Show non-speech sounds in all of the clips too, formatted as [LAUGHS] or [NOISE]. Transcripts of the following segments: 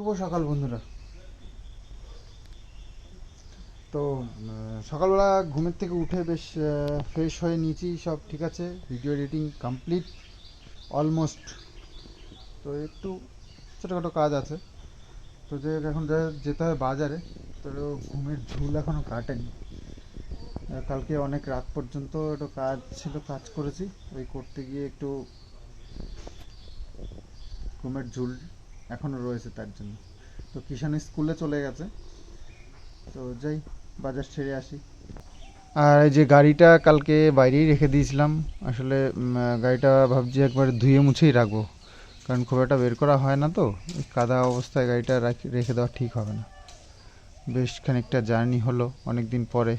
শুভ সকাল, বন্ধুরা। তো সকালবেলা ঘুমের থেকে উঠে বেশ ফ্রেশ হয়ে নিয়েছি, সব ঠিক আছে ভিডিও এডিটিং কমপ্লিট অলমোস্ট তো, একটু ছোটোখাটো কাজ আছে। তো, যে এখন যেতে হয় বাজারে, তো ঘুমের ঝুল এখনও কাটেনি। কালকে অনেক রাত পর্যন্ত একটু কাজ ছিল, কাজ করেছি, ওই করতে গিয়ে একটু ঘুমের ঝুল এখনও রয়েছে তার জন্য। তো কিষান স্কুলে চলে গেছে। তো যাই, বাজার ছেড়ে আসি। আর এই যে গাড়িটা কালকে বাইরেই রেখে দিয়েছিলাম, আসলে গাড়িটা ভাবছি একবার ধুয়ে মুছেই রাখব। কারণ খুব একটা বের করা হয় না তো কাদা অবস্থায় গাড়িটা রেখে দেওয়া ঠিক হবে না। বেশ খানিকটা জার্নি হলো অনেক দিন পরে।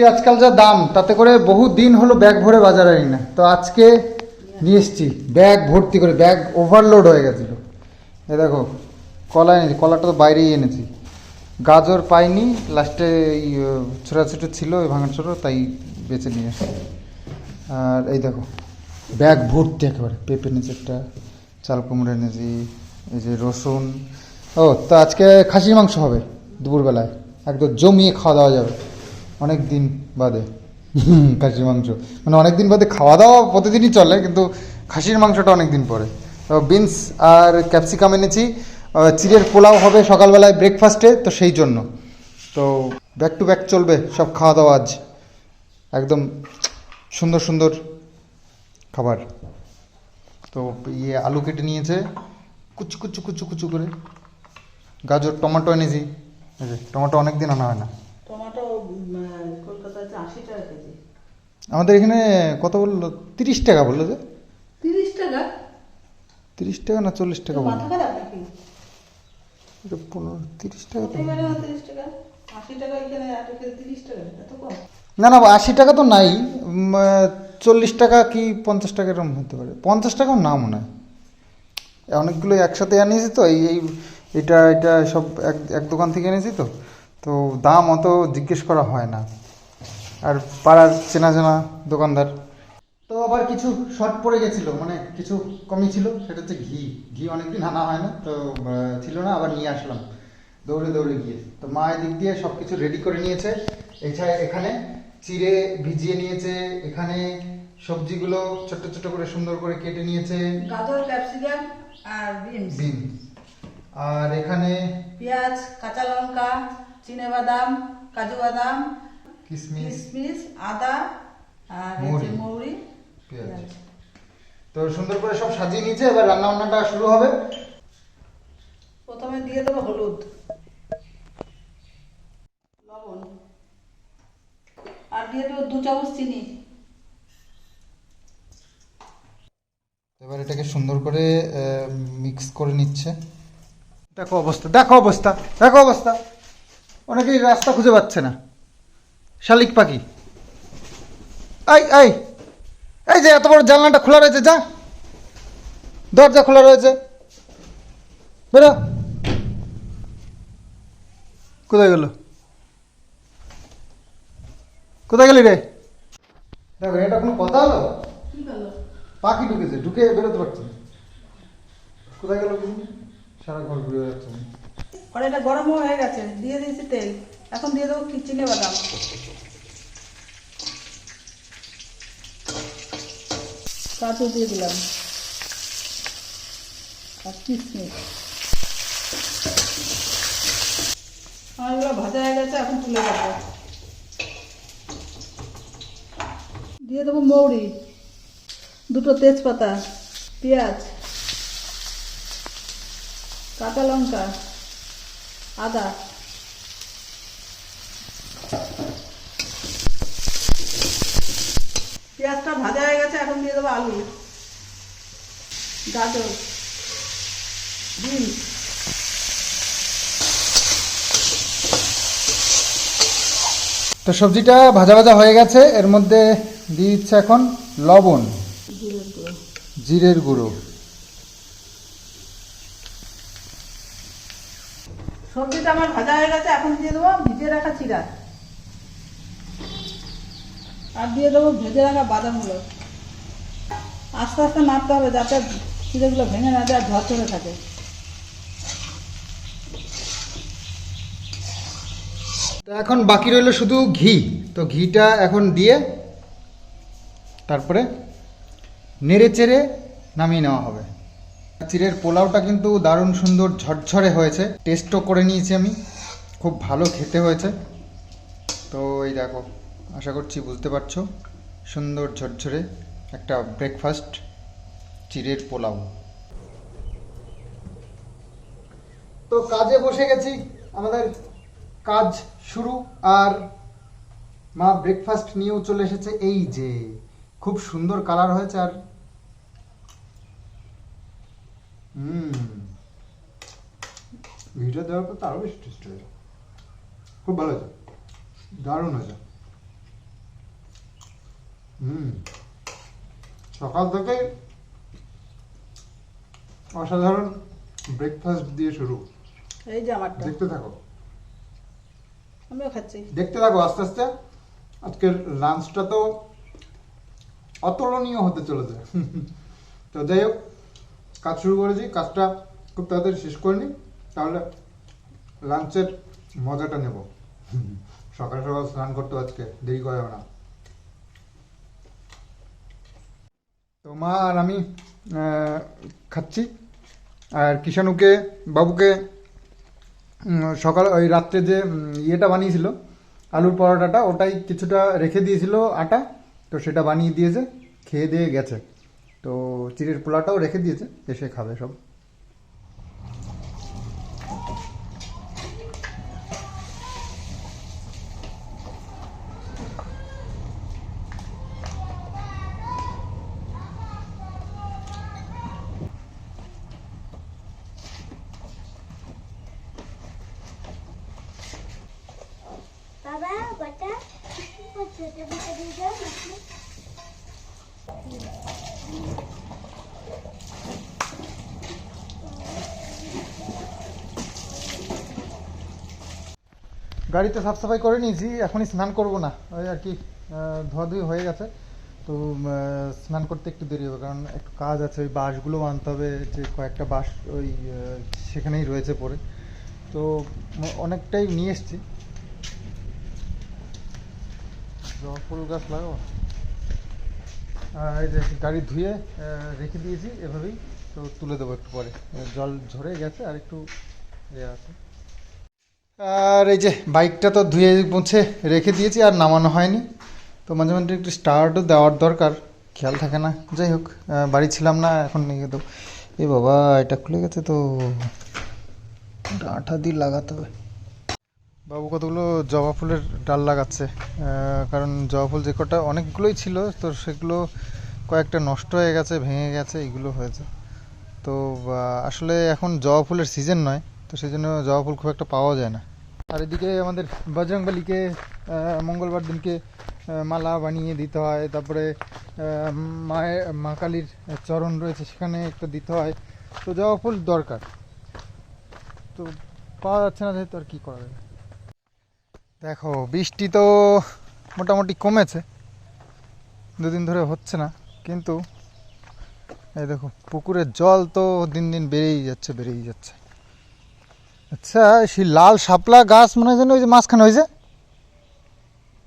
সবজির আজকাল যা দাম, তাতে করে বহু দিন হলো ব্যাগ ভরে বাজারে আনি না। তো আজকে নিয়ে এসছি, ব্যাগ ভর্তি করে, ব্যাগ ওভারলোড হয়ে গেছিল। এ দেখো, কলা এনেছি, কলাটা তো বাইরেই এনেছি। গাজর পাইনি লাস্টে ছোটো ছোটো ছিল ওই ভাঙা ছোটো তাই বেছে নিয়ে এসছি। আর এই দেখো, ব্যাগ ভর্তি একেবারে, পেঁপে এনেছি একটা, চাল কুমড়ো এনেছি, এই যে রসুন। ও, তো আজকে খাসির মাংস হবে, দুপুরবেলায়। একদম জমিয়ে খাওয়া দাওয়া যাবে। অনেক দিন বাদে খাসির মাংস। মানে অনেক দিন বাদে খাওয়া দাওয়া প্রতিদিনই চলে, কিন্তু খাসির মাংসটা অনেক দিন পরে। তো বিনস আর ক্যাপসিকাম এনেছি। চিড়ের পোলাও হবে সকালবেলায় ব্রেকফাস্টে তো সেই জন্য। তো ব্যাক টু ব্যাক চলবে, সব খাওয়া দাওয়া আজ। একদম সুন্দর সুন্দর খাবার। তো ইয়ে আলু কেটে নিয়েছে, কুচু কুচু কুচু কুচু করে। গাজর, টমেটো এনেছি। টমেটো অনেক দিন আনা হয় না। টমেটো উম, আহ, আশি টাকা কেজি। আমাদের এখানে কত বলল? তিরিশ টাকা বলল যে। তিরিশ টাকা? তিরিশ টাকা না চল্লিশ টাকা বলল? এটা পনেরো তিরিশ টাকা না তিরিশ টাকা? আশি টাকা এখানে তিরিশ টাকা এত কম? না না আশি টাকা তো নাই। চল্লিশ টাকা কি পঞ্চাশ টাকা এরকম হতে পারে? পঞ্চাশ টাকাও না মনে হয়। অনেকগুলো একসাথে আনিয়েছি তো এই এই এটা এটা সব এক এক দোকান থেকে এনেছি তো। তো দাম অত জিজ্ঞেস করা হয় না। আর পাড়ার চেনা চেনা দোকানদার। তো আবার কিছু শর্ট পড়ে গেছিল মানে কিছু কমই ছিল সেটা হচ্ছে ঘি। ঘি অনেকদিন আনা হয় না তো ছিল না আবার নিয়ে আসলাম। দৌড়ে দৌড়ে গিয়ে। তো মা এদিক দিয়ে সব কিছু রেডি করে নিয়েছে। এছাড়া এখানে চিড়ে ভিজিয়ে নিয়েছে এখানে সবজিগুলো ছোট্ট ছোট্ট করে সুন্দর করে কেটে নিয়েছে। গাজর ক্যাপসিকাম আর বিনস। বিন আর এখানে পেঁয়াজ কাঁচা লঙ্কা চিনে বাদাম কাজু বাদাম কিশমিশ কিশমিশ আদা আর মৌরি। পেঁয়াজ। তো সুন্দর করে সব সাজিয়ে নিয়েছে এবার রান্না বান্নাটা শুরু হবে। প্রথমে দিয়ে দেবো হলুদ লবণ আর দিয়ে দেবো দু চামচ চিনি। এবার এটাকে সুন্দর করে মিক্স করে নিচ্ছে। দেখো অবস্থা দেখো অবস্থা দেখো অবস্থা। অনেকেই রাস্তা খুঁজে পাচ্ছে না। শালিক পাখি। এই এই এই যে এত বড় জানলাটা খোলা রয়েছে যা। দরজা খোলা রয়েছে। বেরো। কোথায় গেল? কোথায় গেলি রে? দেখো এটা কোনো কথা হলো? পাখি ঢুকেছে ঢুকে বেরোতে পারছে না। কোথায় গেল? সারা ঘর ঘুরে যাচ্ছে কড়াইটা গরম হয়ে গেছে, দিয়ে দিয়েছি তেল। এখন দিয়ে দেবো চিনে বাদাম। কাজু দিয়ে দিলাম। আর কিশমিশ। আমার এগুলো ভাজা হয়ে গেছে, এখন তুলে দেবো দিয়ে দেবো মৌরি, দুটো তেজপাতা, পেঁয়াজ, কাঁচা লঙ্কা। আদা। পেঁয়াজটা ভাজা হয়ে গেছে এখন দিয়ে দেবো আলু। গাজর বিনস। তো সবজিটা ভাজা ভাজা হয়ে গেছে এর মধ্যে দিয়ে দিচ্ছে এখন লবণ জিরের গুঁড়ো জিরের গুঁড়ো সবজিটা আমার ভাজা হয়ে গেছে এখন দিয়ে দেবো ভিজে রাখা চিরা। আর দিয়ে দেবো ভেজে রাখা বাদামগুলো। আস্তে আস্তে নাড়তে হবে যাতে চিড়েগুলো ভেঙে না যায়, ঝরঝরে থাকে। এখন বাকি রইল শুধু ঘি। তো ঘিটা এখন দিয়ে তারপরে নেড়ে চেড়ে নামিয়ে নেওয়া হবে। চিড়ের পোলাওটা কিন্তু দারুণ সুন্দর ঝরঝরে হয়েছে। টেস্টও করে নিয়েছি আমি। খুব ভালো খেতে হয়েছে। তো এই দেখো, আশা করছি বুঝতে পারছ। সুন্দর ঝরঝরে একটা ব্রেকফাস্ট চিড়ের পোলাও। তো কাজে বসে গেছি, আমাদের কাজ শুরু। আর মা ব্রেকফাস্ট নিয়েও চলে এসেছে। এই যে, খুব সুন্দর কালার হয়েছে আর হুম ঘিটা দেওয়ার পর তো আরও বেশি টেস্ট হয়েছে খুব ভালো হয়েছে দারুণ হয়েছে হুম। সকাল থেকে অসাধারণ ব্রেকফাস্ট দিয়ে শুরু। এই যে আমারটা। দেখতে থাকো। আমিও খাচ্ছি। দেখতে থাকো আস্তে আস্তে। আজকের লাঞ্চটা তো অতুলনীয় হতে চলেছে। তো যাই হোক কাজ শুরু করেছি। কাজটা খুব তাড়াতাড়ি শেষ করে নিই। তাহলে লাঞ্চের মজাটা নেব। সকাল সকাল স্নান করতে আজকে, দেরি করা না। তো মা আর আমি খাচ্ছি। আর কিষাণুকে, বাবুকে সকাল, ওই রাত্রে যে ইয়েটা বানিয়েছিল, আলুর পরোটাটা, ওটাই কিছুটা রেখে দিয়েছিল আটা, তো সেটা বানিয়ে দিয়েছে, খেয়ে দিয়ে গেছে। তো চিড়ের পোলাটাও রেখে দিয়েছে, এসে খাবে সব বাবা বটা ছোট বটা দিয়ে দাও নাকি গাড়িতে সাফ সাফাই করে নিয়েছি, এখনই স্নান করব না। ওই আর কি ধোয়াধুয়ি হয়ে গেছে। তো স্নান করতে একটু দেরি হবে, কারণ একটু কাজ আছে, ওই বাঁশগুলো আনতে হবে, যে কয়েকটা বাঁশ ওই সেখানেই রয়েছে পড়ে। তো অনেকটাই নিয়ে এসছি জবা ফুল গাছ লাগাবো এই যে গাড়ি ধুয়ে রেখে দিয়েছি এভাবেই, তো তুলে দেবো একটু পরে। জল ঝরে গেছে আর একটু ইয়ে আছে। আর এই যে বাইকটা তো ধুয়ে মুছে রেখে দিয়েছি, আর নামানো হয়নি। তো মাঝে মাঝে একটু স্টার্টও দেওয়ার দরকার, খেয়াল থাকে না। যাই হোক বাড়ি ছিলাম না, এখন নিয়ে তো এ বাবা, এটা খুলে গেছে তো। আঠা দিয়ে লাগাতে হবে। বাবু কতগুলো জবা ফুলের ডাল লাগাচ্ছে কারণ জবা ফুল যে কটা অনেকগুলোই ছিল, তো সেগুলো কয়েকটা নষ্ট হয়ে গেছে, ভেঙে গেছে, এগুলো হয়েছে। তো আসলে এখন জবা ফুলের সিজন নয়, তো সেই জন্য জবা ফুল খুব একটা পাওয়া যায় না। আর এদিকে আমাদের বজরংবলীকে মঙ্গলবার দিনকে মালা বানিয়ে দিতে হয়, তারপরে মায়ের মা কালীর চরণ রয়েছে সেখানে একটা দিতে হয়। তো জবা ফুল দরকার। তো পাওয়া যাচ্ছে না যেহেতু আর কী করা যাবে দেখো, বৃষ্টি তো মোটামুটি কমেছে। দুদিন ধরে হচ্ছে না, কিন্তু এই দেখো, পুকুরের জল তো দিন দিন বেড়েই যাচ্ছে বেড়েই যাচ্ছে। আচ্ছা সেই লাল শাপলা গাছ মনে হয় ওই যে মাঝখানে হয়েছে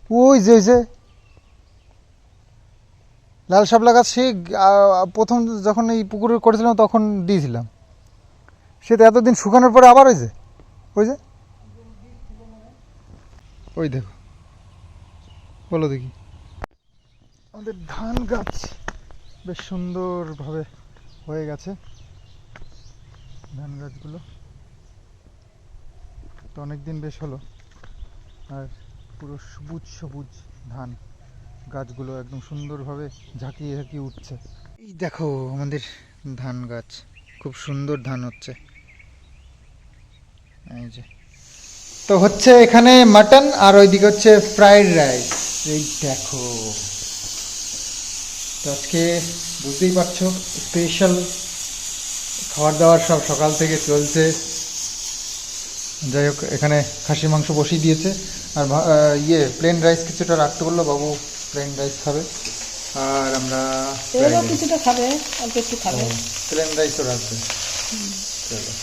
ওই যে ওই যে। লাল শাপলা গাছ, সেই প্রথম যখন এই পুকুরে করেছিলাম, তখন দিয়েছিলাম। সে তো এতদিন শুকানোর পরে আবার হয়েছে ওই যে? ওই দেখো। বলো দেখি। আমাদের ধান গাছ বেশ সুন্দরভাবে হয়ে গেছে। ধান গাছগুলো তো অনেক দিন বেশ হলো। আর পুরো সবুজ সবুজ ধান গাছগুলো একদম সুন্দরভাবে ঝাঁকিয়ে ঝাঁকিয়ে উঠছে। এই দেখো আমাদের ধান গাছ। খুব সুন্দর ধান হচ্ছে। এই যে। তো হচ্ছে এখানে মাটন আর ওইদিকে হচ্ছে ফ্রাইড রাইস। এই দেখো। তো আজকে বুঝতেই পারছ স্পেশাল খাবার দাবার সব সকাল থেকে চলছে। যাই হোক এখানে খাসি মাংস বসিয়ে দিয়েছে। আর ইয়ে প্লেন রাইস কিছুটা রাখতে বলল বাবু প্লেন রাইস খাবে। আর আমরা কিছুটা খাবে অল্প একটু খাবে। প্লেন রাইসও রাখবে। চলো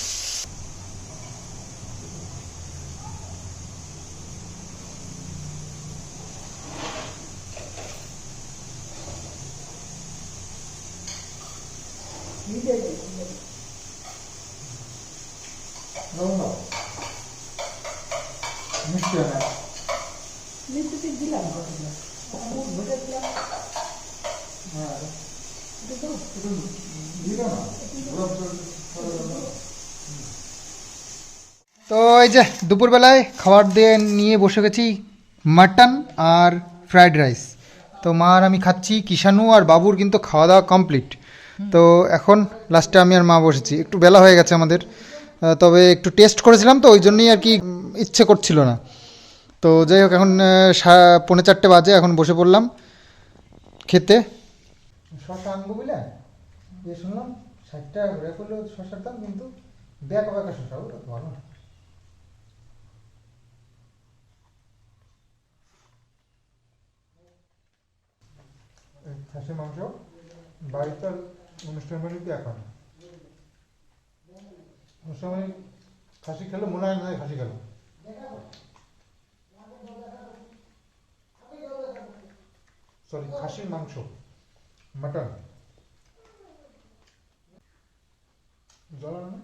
মিষ্টি হয় না মিষ্টি দিলাম তো এই যে দুপুরবেলায় খাবার দিয়ে নিয়ে বসে গেছি মাটন আর ফ্রায়েড রাইস। তো মা আর আমি খাচ্ছি, কিষানু আর বাবুর কিন্তু খাওয়া দাওয়া কমপ্লিট। তো এখন লাস্টে আমি আর মা বসেছি। একটু বেলা হয়ে গেছে আমাদের। তবে একটু টেস্ট করেছিলাম তো, ওই জন্যই আর কি ইচ্ছে করছিল না। তো যাই হোক, এখন পৌনে চারটে বাজে, এখন বসে পড়লাম খেতে। শশা আনব বুঝলে? শুনলাম ষাট টাকা করে শশার দাম কিন্তু বেঁকা শশা, ওটা ভালো না এই খাসির মাংস। বাড়িতে অনুষ্ঠান বাড়িতে এখন। অনুষ্ঠান খাসি খেলে মনে হয় না খাসি খেলো সরি খাসির মাংস, মাটন। জল না?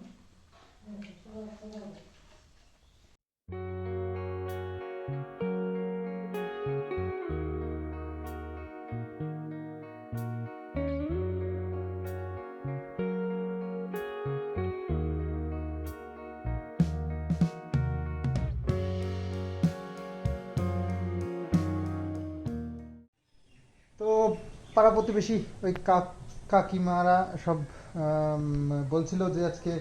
পাড়া প্রতিবেশী? ওই কাক কাকিমারা সব বলছিল যে আজকে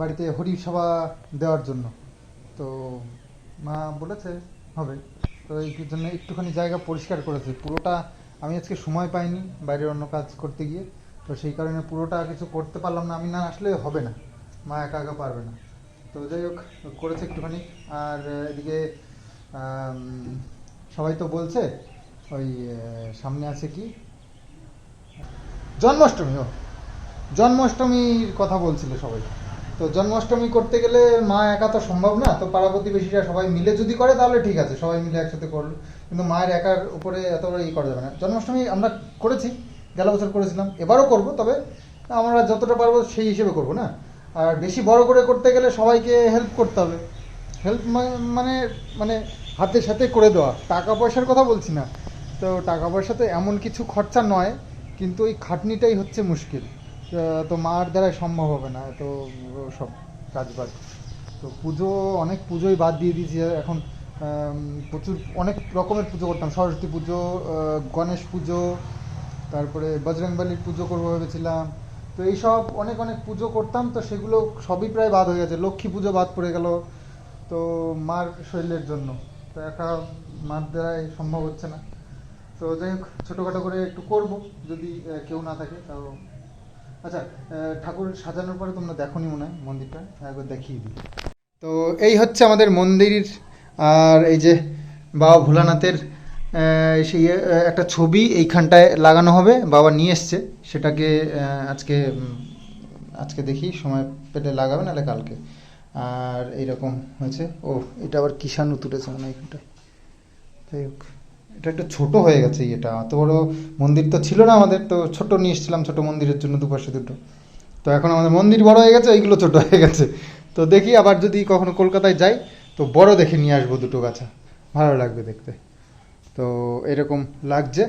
বাড়িতে হরি সভা দেওয়ার জন্য। তো মা বলেছে, হবে। তো এই জন্য একটুখানি জায়গা পরিষ্কার করেছে। পুরোটা আমি আজকে সময় পাইনি বাইরের অন্য কাজ করতে গিয়ে। তো সেই কারণে পুরোটা কিছু করতে পারলাম না। আমি না আসলে হবে না। মা একা একা পারবে না। তো যাই হোক, করেছে একটুখানি। আর এদিকে সবাই তো বলছে, ওই সামনে আছে কি? জন্মাষ্টমী, ও। জন্মাষ্টমীর কথা বলছিল সবাই। তো জন্মাষ্টমী করতে গেলে মা একা তো সম্ভব না, তো পাড়া প্রতিবেশীরা সবাই মিলে যদি করে তাহলে ঠিক আছে, সবাই মিলে একসাথে করল। কিন্তু মায়ের একার উপরে এত বড় ই করা যাবে না। জন্মাষ্টমী আমরা করেছি, গেল বছর করেছিলাম, এবারও করব, তবে আমরা যতটা পারব সেই হিসেবে করব, না? আর বেশি বড় করে করতে গেলে সবাইকে হেল্প করতে হবে। হেল্প মানে মানে হাতের সাথে করে দেওয়া। টাকা পয়সার কথা বলছি না। তো টাকা পয়সা তো এমন কিছু খরচা নয় কিন্তু ওই খাটনিটাই হচ্ছে মুশকিল। তো মার দ্বারাই সম্ভব হবে না, তো সব কাজ বাজ তো পুজো, অনেক পুজোই বাদ দিয়ে দিয়েছি। এখন প্রচুর, অনেক রকমের পুজো করতাম। সরস্বতী পুজো গণেশ পুজো, তারপরে বজরংবলির পুজো করব ভেবেছিলাম। তো এইসব অনেক অনেক পুজো করতাম। তো সেগুলো সবই প্রায় বাদ হয়ে গেছে। লক্ষ্মী পুজো বাদ পড়ে গেল, তো মার শরীরের জন্য। তো একা মার দ্বারাই সম্ভব হচ্ছে না। তো যাই হোক, ছোটোখাটো করে একটু করব, যদি কেউ না থাকে, তাও। আচ্ছা ঠাকুর সাজানোর পরে তোমরা দেখোনি মনে হয় মন্দিরটা? একবার দেখিয়ে দিই। তো এই হচ্ছে আমাদের মন্দির আর এই যে বাবা ভোলানাথের সেই একটা ছবি এইখানটায় লাগানো হবে, বাবা নিয়ে এসছে, সেটাকে আজকে আজকে দেখি, সময় পেলে লাগাবে, নাহলে কালকে। আর এইরকম হয়েছে। ও এটা আবার কিষাণু তুলেছে মনে হয় এখানটায় যাই হোক। এটা একটু ছোট হয়ে গেছে এটা অত বড় মন্দির তো ছিল না আমাদের, তো ছোট নিয়ে এসেছিলাম ছোট মন্দিরের জন্য দুপাশে দুটো। তো এখন আমাদের মন্দির বড় হয়ে গেছে, এইগুলো ছোট হয়ে গেছে। তো দেখি আবার যদি কখনো কলকাতায় যাই, তো বড় দেখে নিয়ে আসব দুটো গাছা। ভালো লাগবে দেখতে। তো এরকম লাগছে।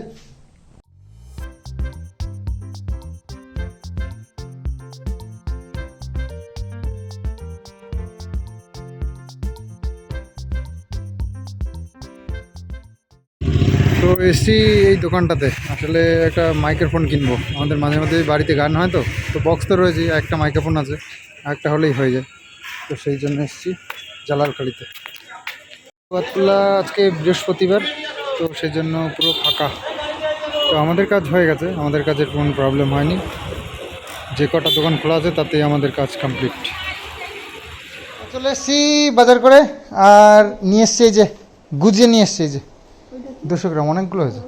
এসছি এই দোকানটাতে। আসলে একটা মাইক্রোফোন কিনবো। আমাদের মাঝে মাঝে বাড়িতে গান হয় তো তো বক্স তো রয়েছে একটা মাইক্রোফোন আছে, একটা হলেই হয়ে যায়। তো সেই জন্য এসছি জালালখালিতে। পাতলা আজকে বৃহস্পতিবার, তো সেই জন্য পুরো ফাঁকা। তো আমাদের কাজ হয়ে গেছে, আমাদের কাজের কোনো প্রবলেম হয়নি। যে কটা দোকান খোলা আছে, তাতেই আমাদের কাজ কমপ্লিট চলে এসছি বাজার করে, আর নিয়ে এসছি যে, গুজিয়ে নিয়ে এসছি যে। দুশো গ্রাম অনেকগুলো হয়েছে।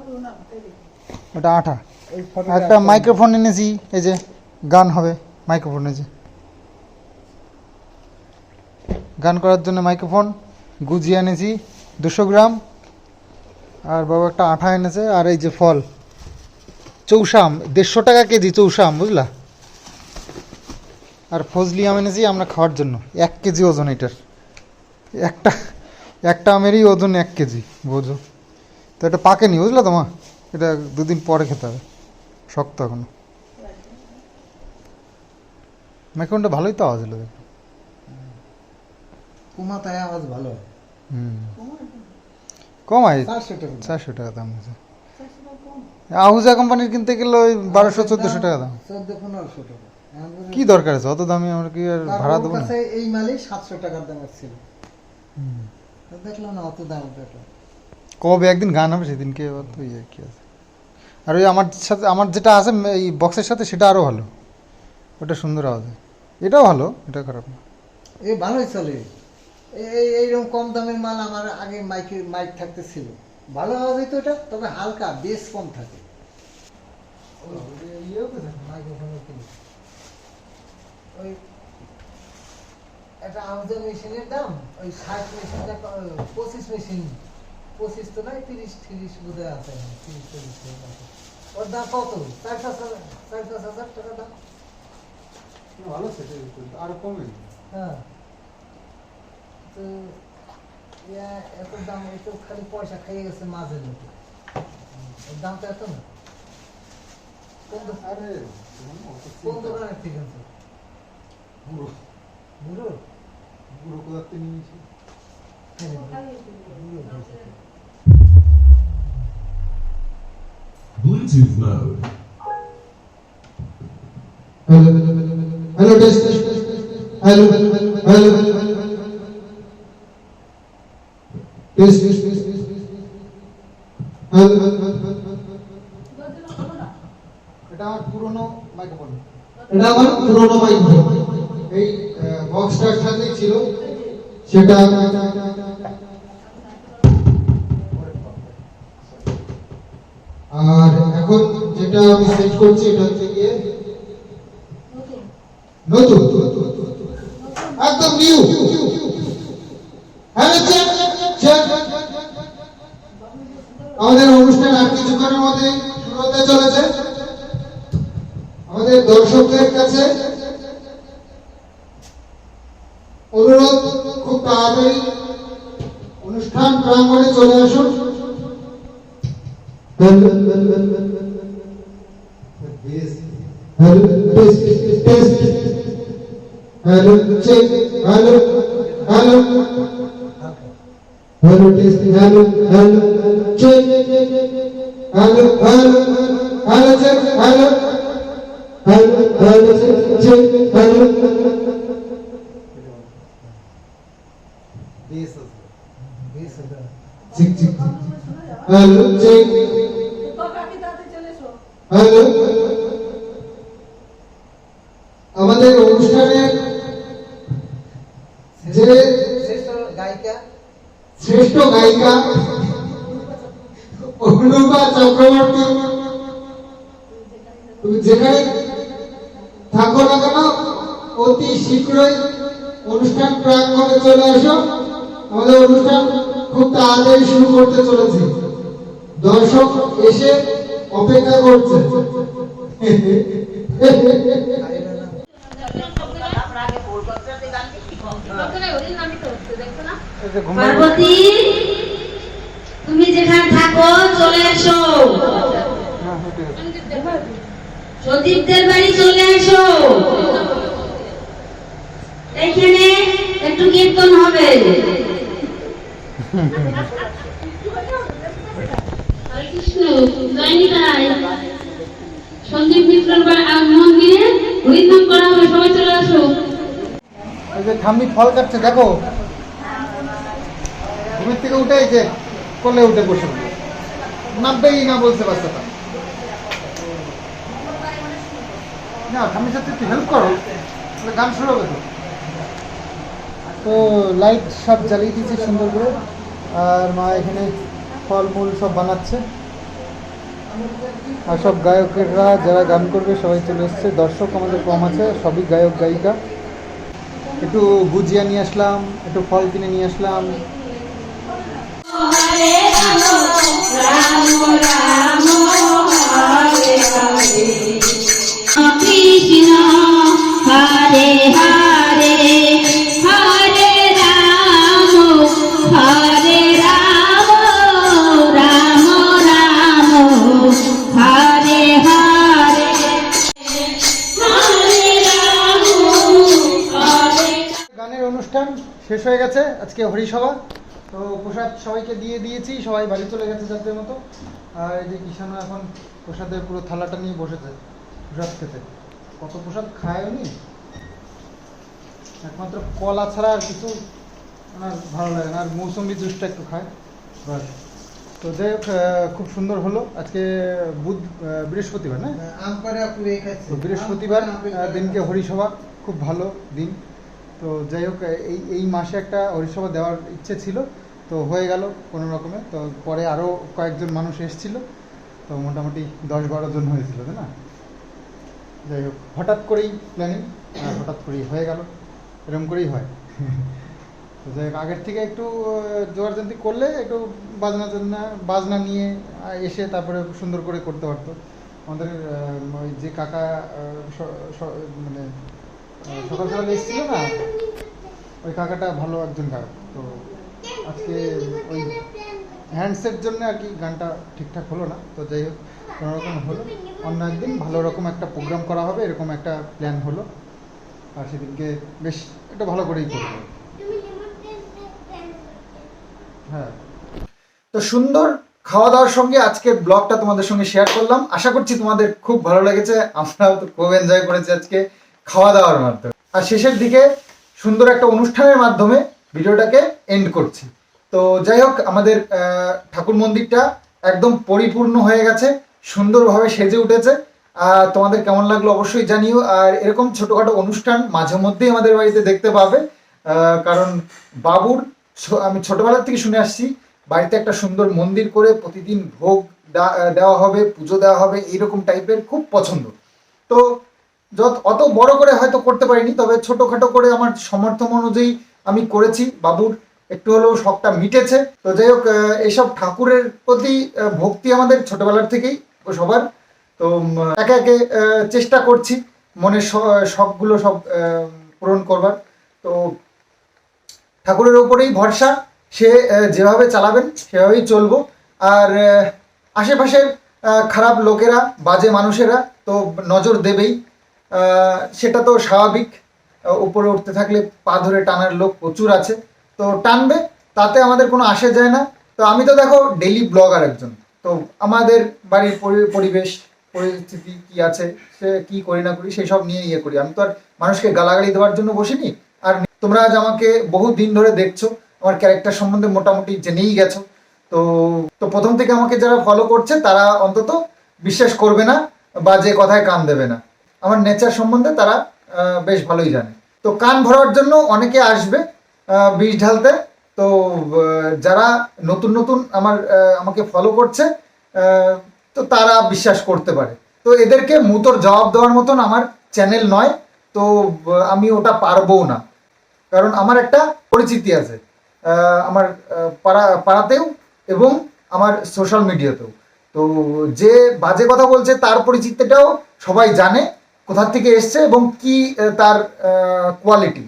ওটা আঠা। একটা মাইক্রোফোন এনেছি, এই যে গান হবে মাইক্রোফোন এই গান করার জন্য মাইক্রোফোন গুজিয়ে এনেছি। দুশো গ্রাম। আর বাবা একটা আঠা এনেছে, আর এই যে ফল। চৌষাম দেড়শো টাকা কেজি চৌষাম বুঝলা? আর ফজলি আম এনেছি আমরা খাওয়ার জন্য, এক কেজি ওজন এটার। একটা একটা আমেরই ওজন এক কেজি, বোঝো। তো এটা পাকেনি বুঝলা তো মা? এটা দুদিন পরে খেতে হবে। শক্ত এখনও। মাইক্রোফোনটা ভালোই তো আওয়াজ হলো দেখো কুমাতায় আওয়াজ ভালো। হুম। কমাই। চারশো টাকা চারশো টাকা দাম আছে। আহুজা কোম্পানির কিনতে গেলে ওই বারোশো চোদ্দোশো টাকা দাম। পনেরোশো টাকা। কি দরকার আছে? অত দামি আমরা কি আর ভাড়া দেবো না? এই মালই সাতশো টাকার দামের ছিল। দেখলাম না অত দাম দেখলাম কবে একদিন গান হবে, সেদিনকে এবার ইয়ে কি আছে। আর ওই আমার সাথে আমার যেটা আছে, এই বক্সের সাথে সেটা আরও ভালো। ওটা সুন্দর আওয়াজ এটাও ভালো, এটা খারাপ না। এ ভালোই চলে। এই এই এইরকম কম দামের মাল আমার আগে মাইকে মাইক থাকতে ছিল ভালো আওয়াজ হইতো এটা তবে হালকা, বেশ কম থাকে। ওই একটা আউজার মেশিনের দাম, ওই ষাট মেশিনটা পঁচিশ মেশিন। পঁচিশ তো নয় তিরিশ তিরিশ বোধহয় আছে তিরিশ চল্লিশ টাকা আছে। ওর দাম কত? চার পাঁচ হাজার চার পাঁচ হাজার টাকা দাম। ভালো সেটা আরও কমে হ্যাঁ। তো এত দাম এত খালি পয়সা খাইয়ে গেছে মাঝের মতো ওর দামটা এত না। আরে কোন দোকানের থেকে আনছো? বুড়ো। বুড়ো? বুড়ো কোথাতে নিয়েছি? হ্যাঁ, বুড়ো। Bluetooth mode. Hello, hello, test. Hello, hello, hello. Test, test, test, test. Hello, hello, এটা আমার পুরনো মাইক্রোফোন এটা আমার পুরোনো মাইক্রোফোন এই বক্সটার সাথে ছিল সেটা আর এখন যেটা আমি সেট করছি এটা হচ্ছে গিয়ে নতুন। একদম নিউ হ্যাঁ চেক চেক আমাদের অনুষ্ঠান আর কিছুক্ষণের মধ্যে শুরু হতে চলেছে। আমাদের দর্শকদের কাছে hello hello check hello hello hello check hello hello hello check hello. Check check hello check hello আমাদের অনুষ্ঠানে শ্রেষ্ঠ গায়িকা শ্রেষ্ঠ গায়িকা অনুপা চক্রবর্তী। তুমি যেখানে থাকো না কেন, অতি শীঘ্রই অনুষ্ঠান প্রাঙ্গণে চলে আসো। আমাদের অনুষ্ঠান খুব তাড়াতাড়ি শুরু করতে চলেছে। দর্শক এসে অপেক্ষা করছে [LAUGHS] গায়িকার নাম এই যে ঘুম পার্বতী তুমি যেখানে থাকো চলে এসো। সদীপদের বাড়ি চলে এসো। এইখানে একটু কীর্তন হবে। কৃষ্ণ সন্দীপ আহ, মন্দিরে হরিনাম করা হবে। সবাই চলে আসো। ওই যে ঠাম্মি ফল কাটছে, দেখো। ঘুমের থেকে উঠে যে কোলে উঠে বসে নামবেই না বলছে বাচ্চাটা। না ঠাম্মির সাথে একটু হেল্প করো। তাহলে গান শুরু হবে তো। তো লাইট সব জ্বালিয়ে দিয়েছে সুন্দর করে। আর মা এখানে ফলমূল সব বানাচ্ছে। আর সব গায়কেরা যারা গান করবে, সবাই চলে এসছে। দর্শক আমাদের কম আছে, সবই গায়ক, গায়িকা। একটু গুজিয়া নিয়ে আসলাম একটু ফল কিনে নিয়ে আসলাম। কৃষ্ণ শেষ হয়ে গেছে আজকে হরিসভা। তো প্রসাদ সবাইকে দিয়ে দিয়েছি সবাই বাড়ি চলে গেছে যাদের মতো। আর এই যে কিষানও এখন প্রসাদের পুরো থালাটা নিয়ে বসেছে প্রসাদ খেতে। কত প্রসাদ খায় উনি একমাত্র কলা ছাড়া আর কিছু ওনার ভালো লাগে না। আর মৌসুমি জুসটা একটু খায় বাস তো যাই হোক খুব সুন্দর হলো। আজকে বুধ বৃহস্পতিবার না? বৃহস্পতিবার দিনকে হরিসভা খুব ভালো দিন। তো যাই হোক এই এই মাসে একটা হরিসভা দেওয়ার ইচ্ছে ছিল, তো হয়ে গেল কোনো রকমে। তো পরে আরও কয়েকজন মানুষ এসেছিল, তো মোটামুটি দশ বারো জন হয়েছিল, তাই না? যাই হোক, হঠাৎ করেই প্ল্যানিং হঠাৎ করেই হয়ে গেল এরকম করেই হয়। [LAUGHS] তো যাই হোক, আগের থেকে একটু জোগাড়যন্ত্রী করলে একটু বাজনা টাজনা, বাজনা নিয়ে এসে তারপরে সুন্দর করে করতে পারতো। আমাদের ওই যে কাকা মানে সকাল সকাল এসেছিল না? ওই কাকাটা ভালো একজন গায়ক, তো আজকে ওই হ্যান্ডসেট জন্য আর কি গানটা ঠিকঠাক হলো না, তো যাই হোক কোনো রকম হলো। অন্য একদিন ভালো রকম একটা প্রোগ্রাম করা হবে, এরকম একটা প্ল্যান হলো। আর সেদিনকে বেশ একটু ভালো করেই করব। হ্যাঁ। তো সুন্দর খাওয়া দাওয়ার সঙ্গে আজকে ব্লগটা তোমাদের সঙ্গে শেয়ার করলাম। আশা করছি তোমাদের খুব ভালো লেগেছে, আমরাও তো খুব এনজয় করেছি আজকে। খাওয়া দাওয়ার মাধ্যমে। আর শেষের দিকে সুন্দর একটা অনুষ্ঠানের মাধ্যমে ভিডিওটাকে এন্ড করছি। তো যাই হোক, আমাদের ঠাকুর মন্দিরটা একদম পরিপূর্ণ হয়ে গেছে, সুন্দরভাবে সেজে উঠেছে। আর তোমাদের কেমন লাগল অবশ্যই জানিও। আর এরকম ছোটোখাটো অনুষ্ঠান মাঝে মধ্যেই আমাদের বাড়িতে দেখতে পাবে। কারণ বাবুর আমি ছোটবেলা থেকে শুনে আসছি, বাড়িতে একটা সুন্দর মন্দির করে প্রতিদিন ভোগ দেওয়া হবে, পুজো দেওয়া হবে, এইরকম টাইপের খুব পছন্দ। তো যত অত বড় করে হয়তো করতে পারিনি, তবে ছোটখাটো করে আমার সমর্থন অনুযায়ী আমি করেছি, বাবুর একটু হলেও শখটা মিটেছে। তো যাই হোক এইসব ঠাকুরের প্রতি ভক্তি আমাদের ছোটবেলার থেকেই, ও সবার। তো একে একে চেষ্টা করছি মনের শখগুলো সব পূরণ করবার। তো ঠাকুরের ওপরেই ভরসা, সে যেভাবে চালাবেন, সেভাবেই চলবো। আর আশেপাশের খারাপ লোকেরা, বাজে মানুষেরা তো নজর দেবেই। সেটা তো স্বাভাবিক। উপরে উঠতে থাকলে পা ধরে টানার লোক প্রচুর আছে। তো টানবে, তাতে আমাদের কোনো আসে যায় না। তো আমি তো দেখো ডেইলি ব্লগার একজন। তো আমাদের বাড়ির পরি- পরিবেশ, পরিস্থিতি কি আছে, সে কি করি না করি, সেই সব নিয়ে ইয়ে করি। আমি তো আর মানুষকে গালাগালি দেওয়ার জন্য বসিনি। আর তোমরা আজ আমাকে বহু দিন ধরে দেখছ, আমার ক্যারেক্টার সম্বন্ধে মোটামুটি জেনেই গেছো। তো তো প্রথম থেকে আমাকে যারা ফলো করছে, তারা অন্তত বিশ্বাস করবে না বা যে কথায় কান দেবে না। আমার নেচার সম্বন্ধে তারা বেশ ভালোই জানে। তো কান ভরার জন্য অনেকে আসবে বিষ ঢালতে। তো যারা নতুন নতুন আমার আমাকে ফলো করছে তো তারা বিশ্বাস করতে পারে। তো এদেরকে মুতোর জবাব দেওয়ার মতন আমার চ্যানেল নয়। তো আমি ওটা পারবও না। কারণ আমার একটা পরিচিতি আছে আমার পাড়া, পাড়াতেও এবং আমার সোশ্যাল মিডিয়াতেও তো যে বাজে কথা বলছে তার পরিচিতিটাও সবাই জানে। কোথা থেকে এসছে এবং কি তার কোয়ালিটি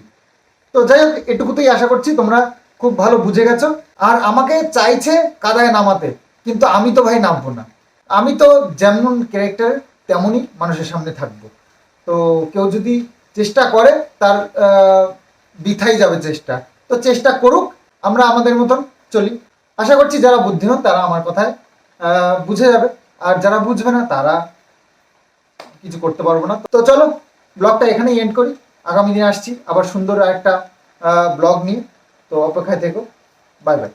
তো যাই হোক, এটুকুতেই আশা করছি তোমরা খুব ভালো বুঝে গেছো। আর আমাকে চাইছে কাদায় নামাতে, কিন্তু আমি তো ভাই নামবো না। আমি তো যেমন ক্যারেক্টার তেমনই মানুষের সামনে থাকব। তো কেউ যদি চেষ্টা করে, তার বৃথাই যাবে চেষ্টা। তো চেষ্টা করুক, আমরা আমাদের মতন চলি। আশা করছি যারা বুদ্ধিমান, তারা আমার কথায় বুঝে যাবে। আর যারা বুঝবে না, তারা কিছু করতে পারব না। তো চলো ব্লগটা এখানেই এন্ড করি। আগামী দিন আসছি। আবার সুন্দর একটা ব্লগ নিয়ে। তো অপেক্ষায় থেকো। Bye bye